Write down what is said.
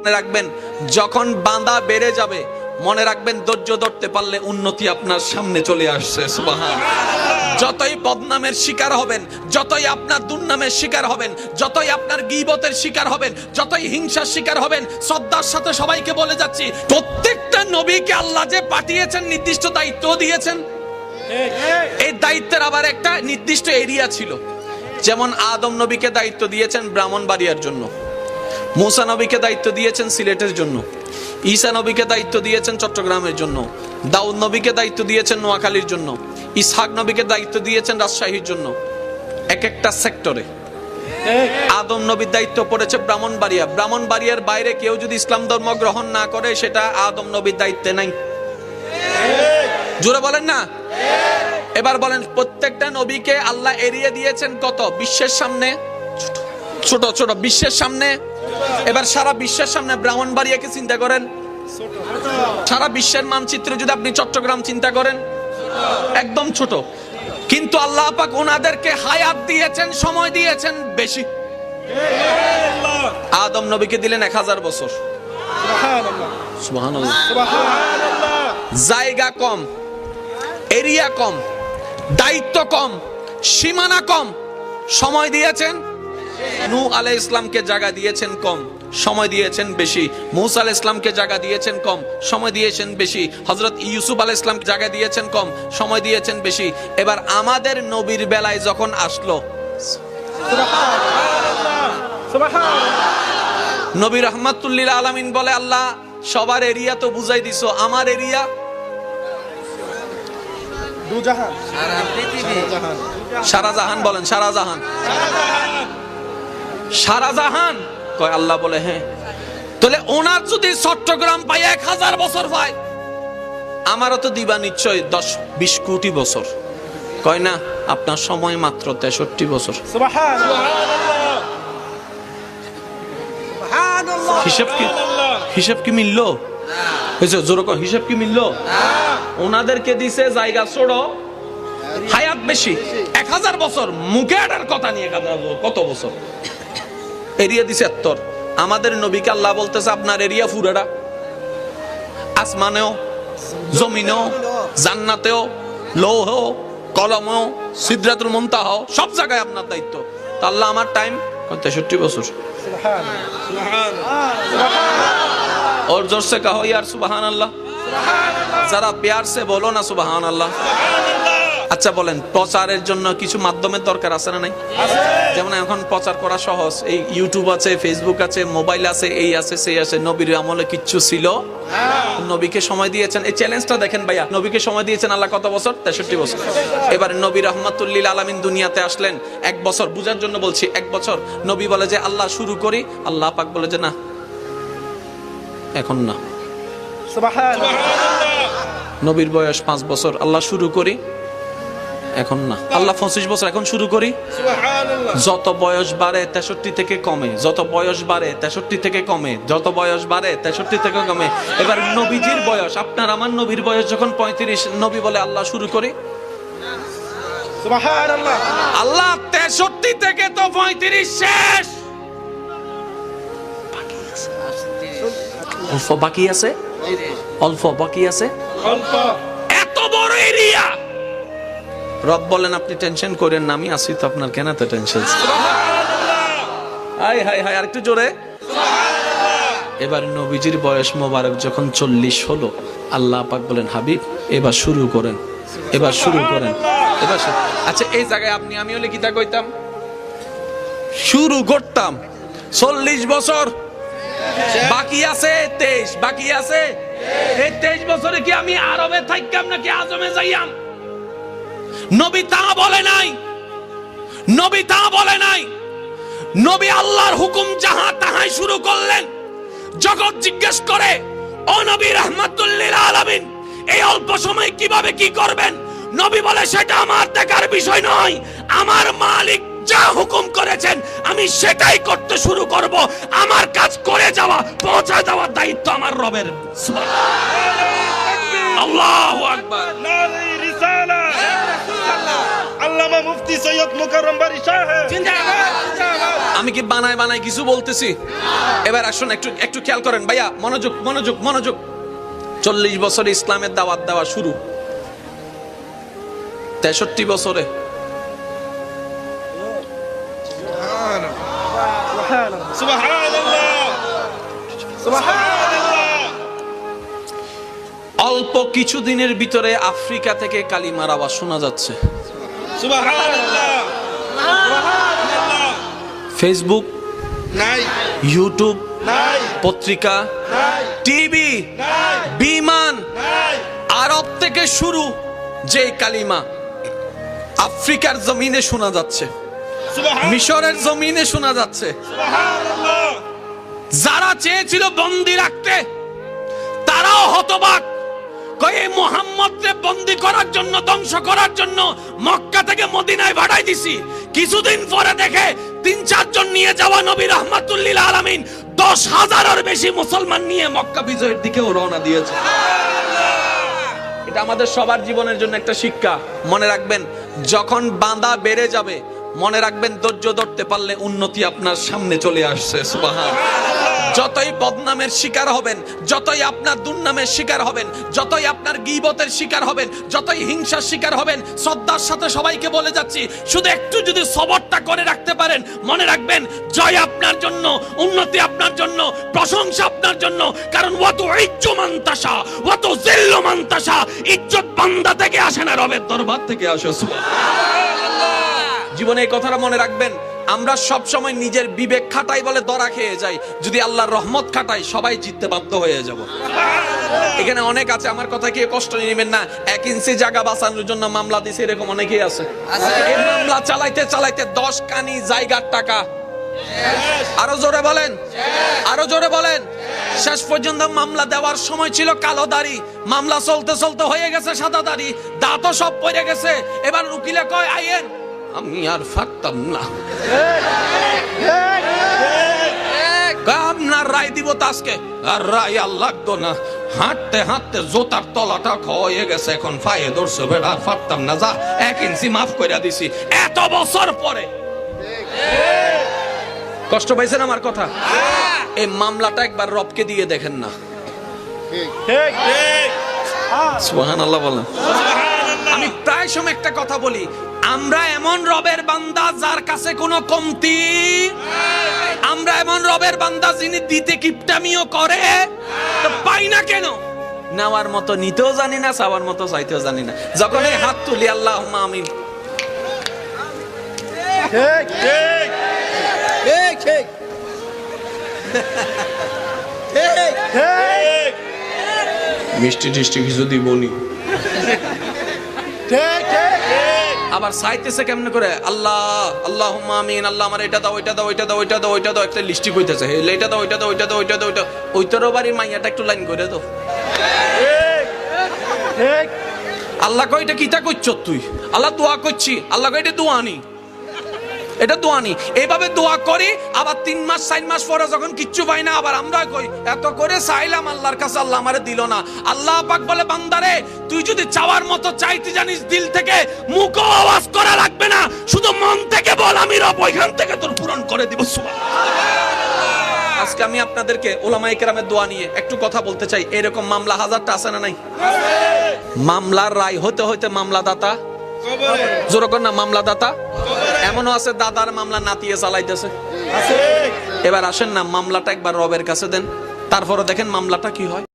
মনে রাখবেন, যখন বাঁধা বেড়ে যাবে, মনে রাখবেন ধৈর্য ধরতে পারলে উন্নতি আপনার সামনে চলে আসছে যতই বদনামের শিকার হবেন, যতই আপনার দুর্নামের শিকার হবেন, যতই আপনার গিবতের শিকার হবেন, যতই হিংসার শিকার হবেন, শ্রদ্ধার সাথে সবাইকে বলে যাচ্ছি, প্রত্যেকটা নবীকে আল্লাহ যে পাঠিয়েছেন, নির্দিষ্ট দায়িত্ব দিয়েছেন। এই দায়িত্বের আবার একটা নির্দিষ্ট এরিয়া ছিল। যেমন আদম নবীকে দায়িত্ব দিয়েছেন ব্রাহ্মণবাড়িয়ার জন্য। মুসা নবীকে দায়িত্ব দিয়েছেন সিলেটের জন্য, ঈসা নবীকে দায়িত্ব দিয়েছেন চট্টগ্রামের জন্য, দাউদ নবীকে দায়িত্ব দিয়েছেন নোয়াখালীর জন্য, ইসহাক নবীকে দায়িত্ব দিয়েছেন রাজশাহীর জন্য, এক একটা সেক্টরে। আদম নবীর দায়িত্ব পড়েছে ব্রাহ্মণবাড়িয়া। ব্রাহ্মণবাড়িয়ার বাইরে কেউ যদি ইসলাম ধর্ম গ্রহণ না করে, সেটা আদম নবীর দায়িত্বে নাই। জোরে বলেন না? এবার বলেন, প্রত্যেকটা নবীকে আল্লাহ এড়িয়ে দিয়েছেন কত? বিশ্বের সামনে? ছোট ছোট, বিশ্বের সামনে এবার সারা বিশ্বের সামনে ব্রাহ্মণবাড়িয়াকে চিন্তা করেন। সারা বিশ্বের মানচিত্রে যদি আপনি চট্টগ্রাম চিন্তা করেন, একদম ছোট। কিন্তু আল্লাহ পাক ওনাদেরকে হায়াত দিয়েছেন, সময় দিয়েছেন বেশি। আদম নবীকে দিলেন এক হাজার বছর। জায়গা কম, এরিয়া কম, দায়িত্ব কম, সীমানা কম। সময় দিয়েছেন নূহ আলাই ইসলামকে জায়গা দিয়েছেন কম সময় দিয়েছেন বেশি। মুসা আলাহ ইসলামকে জায়গা দিয়েছেন কম সময় দিয়েছেন বেশি। হজরত ইউসুফ আলাহ ইসলামকে জায়গা দিয়েছেন কম সময় দিয়েছেন বেশি। এবার আমাদের নবীর বেলায় যখন আসলো নবী রহমাতুল্লিল আলামিন বলে আল্লাহ সবার এরিয়া তো বুঝাই দিছো আমার এরিয়া? সারা জাহান বলেন সারা জাহান। সারা জাহান কয় আল্লাহ বলে হ্যাঁ। তাহলে ওনার যদি চট্টগ্রাম পাই এক হাজার বছর পায় আমারও তো দিবা নিশ্চয় দশ বিশ কোটি বছর। কয় না আপনার সময় মাত্র তেষট্টি বছর। হিসাব কি হিসাব কি মিললো? হয়েছে জোর কর, হিসাব কি মিললো? ওনাদেরকে দিছে জায়গা ছোড়ো হায়াত বেশি। এক হাজার বছর মুখে আটার কথা নিয়ে কত বছর? এরিয়া দিছে এত্তর আমাদের নবীকে আল্লাহ বলতেছে আপনার এরিয়া ফুরাটা আসমানেও জমিনেও জান্নাতেও লৌহেও কলমেও সিদ্ধাতুল মুনতাহ সব জায়গায় আপনার দায়িত্ব তা আল্লাহ আমার টাইম তেষট্টি বছর সুবহান और जोर से कहो यार सुबहान अल्लाह যারা প্যার সে বলো না সুবাহান আল্লাহ আচ্ছা বলেন প্রচারের জন্য কিছু মাধ্যমের দরকার আছে না নাই? যেমন এখন প্রচার করা সহজ। এই ইউটিউব আছে ফেসবুক আছে মোবাইল আছে এই আছে সেই আছে। নবীর আমলে কিচ্ছু ছিল। নবীকে সময় দিয়েছেন। এই চ্যালেঞ্জটা দেখেন ভাইয়া নবীকে সময় দিয়েছেন আল্লাহ কত বছর? তেষট্টি বছর। এবার নবী রহমাতুল্লিল আলামিন দুনিয়াতে আসলেন এক বছর। বুঝার জন্য বলছি এক বছর। নবী বলে যে আল্লাহ শুরু করি। আল্লাহ পাক বলে যে না এখন না। নবীর বয়স পাঁচ বছর। আল্লাহ শুরু করি এখন না। আল্লাহ পঁচিশ বছর এখন শুরু করি। যত বয়স বাড়ে তেষট্টি থেকে কমে যত বয়স বাড়ে তেষট্টি থেকে কমে যত বয়স বাড়ে তেষট্টি থেকে কমে এবার নবীজির বয়স আপনার আমার নবীর বয়স যখন পঁয়ত্রিশ নবী বলে আল্লাহ শুরু করি। আল্লাহ তেষট্টি থেকে তো পঁয়ত্রিশ শেষ। অল্প বাকি আছে? অল্প বাকি আছে? অল্প। এত বড় এরিয়া রব বলেন আপনি টেনশন করেন না আমি আসি তো আপনার কেন এত টেনশন হাই হাই হাই আরেকটু জোরে। এবার নবীজির বয়স মোবারক যখন চল্লিশ হলো আল্লাহ পাক বলেন হাবিব এবার শুরু করেন এবার শুরু করেন। এবার আচ্ছা এই জায়গায় আপনি আমি হলে কিতা কইতাম। শুরু করতাম। চল্লিশ বছর। বাকি আছে তেইশ বাকি আছে এই তেইশ বছরে কি আমি আরবে থাকতাম নাকি আজমে যাইয়াম? নবী তা বলে নাই। নবী তা বলে নাই। নবী আল্লাহর হুকুম যাহা তাহাই শুরু করলেন। জগৎ জিজ্ঞেস করে, ও নবী রহমাতুল্লিল আলামিন, এই অল্প সময় কীভাবে কি করবেন? নবী বলে, সেটা আমার দেখার বিষয় নয়। আমার মালিক যা হুকুম করেছেন, আমি সেটাই করতে শুরু করব। আমার কাজ করে যাওয়া পৌঁছায় দেওয়ার দায়িত্ব আমার রবের। আল্লাহু মুফতি সৈয়দ মুকাররম বারি সাহেব। আমি কি বানায় বানায় কিছু বলতেছি? এবার আসুন একটু একটু খেয়াল করেন। ভাইয়া মনোযোগ মনোযোগ মনোযোগ। চল্লিশ বছরে ইসলামের দাওয়াত দেওয়া শুরু। তেষট্টি বছরে। অল্প কিছুদিনের ভিতরে আফ্রিকা থেকে কালিমার আওয়াজ শোনা যাচ্ছে। ফেসবুক নাই। ইউটিউব নাই। পত্রিকা? টিভি? বিমান? আরব থেকে শুরু যে কালিমা আফ্রিকার জমিনে শোনা যাচ্ছে। মিশরের জমিনে শোনা যাচ্ছে। যারা চেয়েছিল বন্দি রাখতে তারাও হতবাক। কয়ে মোহাম্মদকে বন্দি করার জন্য, ধ্বংস করার জন্য মক্কা থেকে মদিনায় ভাড়াই দিছি। কিছুদিন পরে দেখে তিন, চারজন নিয়ে যাওয়া নবী রহমাতুল্লিল আলামিন দশ হাজারের বেশি মুসলমান নিয়ে মক্কা বিজয়ের দিকেও রওনা দিয়েছে। এটা আমাদের সবার জীবনের জন্য একটা শিক্ষা। মনে রাখবেন, যখন বাঁধা বেড়ে যাবে, মনে রাখবেন ধৈর্য ধরতে পারলে উন্নতি আপনার সামনে চলে আসছে সুবহান যতই বদনামের শিকার হবেন, যতই আপনার দুর্নামের শিকার হবেন, যতই আপনার গিবতের শিকার হবেন, যতই হিংসার শিকার হবেন, শ্রদ্ধার সাথে সবাইকে বলে যাচ্ছি, শুধু একটু যদি সবরটা করে রাখতে পারেন, মনে রাখবেন, জয় আপনার জন্য, উন্নতি আপনার জন্য, প্রশংসা আপনার জন্য, কারণ অত ইজ্জ মান্তাসা অত জিল্ল মান্তাসা ইজ্জত বান্দা থেকে আসে না, রবের দরবার থেকে আসে। জীবনে এই কথাটা মনে রাখবেন আমরা সব সময় নিজের বিবেক খাটাই বলে দরা খেয়ে যাই। যদি আল্লাহর রহমত খাটাই সবাই জিততে বাধ্য হয়ে যাব। এখানে অনেক আছে আমার কথা কি কষ্ট নেবেন না। এক ইঞ্চি জায়গা বাঁচানোর জন্য মামলা দিছে এরকম অনেকেই আছে। এই মামলা চালাইতে চালাইতে দশ কানি জায়গার টাকা। আরও জোরে বলেন। আরও জোরে বলেন। শেষ পর্যন্ত মামলা দেওয়ার সময় ছিল কালো দাড়ি। মামলা চলতে চলতে হয়ে গেছে সাদা দাড়ি। দাঁতও সব পড়ে গেছে। এবার উকিলে কয় আইয়েন আমি আর ফাটতাম না। রায় দিব আর রায় আর লাগতো না। হাঁটতে হাঁটতে জোতার তলাটা হয়ে গেছে এখন। ফাটতাম না। যা, এক ইঞ্চি মাফ এত বছর পরে। কষ্ট আমার কথা? এই মামলাটা একবার রবকে দিয়ে দেখেন না। আল্লাহ আমি প্রায় সময় একটা কথা বলি। আমরা এমন রবের বান্দা যার কাছে কোনো কমতি। আমরা এমন রবের বান্দা যিনি দিতে কিপটামিও করে। তো পাই না কেন? নেওয়ার মতো নিতেও জানি না চাওয়ার মতো চাইতেও জানি না। যখন এই হাত তুলি আল্লাহ আমি ঠিক ঠিক। ঠিক ঠিক। ঠিক ঠিক। মিষ্টি টিষ্টি কিছু দিবনি। ঠিক। আবার চাইতেছে কেমনে করে? আল্লাহ আল্লাহ আমিন আল্লাহ আমার এটা দাও ওইটা দাও ওইটা দাও ওইটা দাও ওইটা দাও একটা লিস্টি কইতেছে হে এটা দাও ওইটা দাও ওইটা দাও ওইটা দাও ওইটা ওইটারও বাড়ির মাইয়াটা একটু লাইন করে দাও। ঠিক আল্লাহ কয় এটা কিতা করছ তুই? আল্লাহ দোয়া করছি। আল্লাহ কয় এটা দোয়া নি। এটা দোয়া নি। এইভাবে দোয়া করি আবার তিন মাস চার মাস পরে যখন কিচ্ছু পাই না আবার আমরা কই এত করে চাইলাম আল্লাহর কাছে আল্লাহ আমারে দিল না। আল্লাহ পাক বলে বান্দারে তুই যদি চাওয়ার মতো চাইতে জানিস দিল থেকে মুখ আওয়াজ করা লাগবে না। শুধু মন থেকে বল আমি রব ওইখান থেকে তোর পূরণ করে দিব। আজকে আমি আপনাদেরকে ওলামাই কেরামের দোয়া নিয়ে একটু কথা বলতে চাই। এরকম মামলা হাজারটা আছে না নাই? মামলার রায় হতে হতে মামলা কবরে। না মামলা দাতা এমনও আছে দাদার মামলা নাতিয়ে চালাইতেছে এবার আসেন না মামলাটা একবার রবের কাছে দেন। তারপরে দেখেন মামলাটা কি হয়।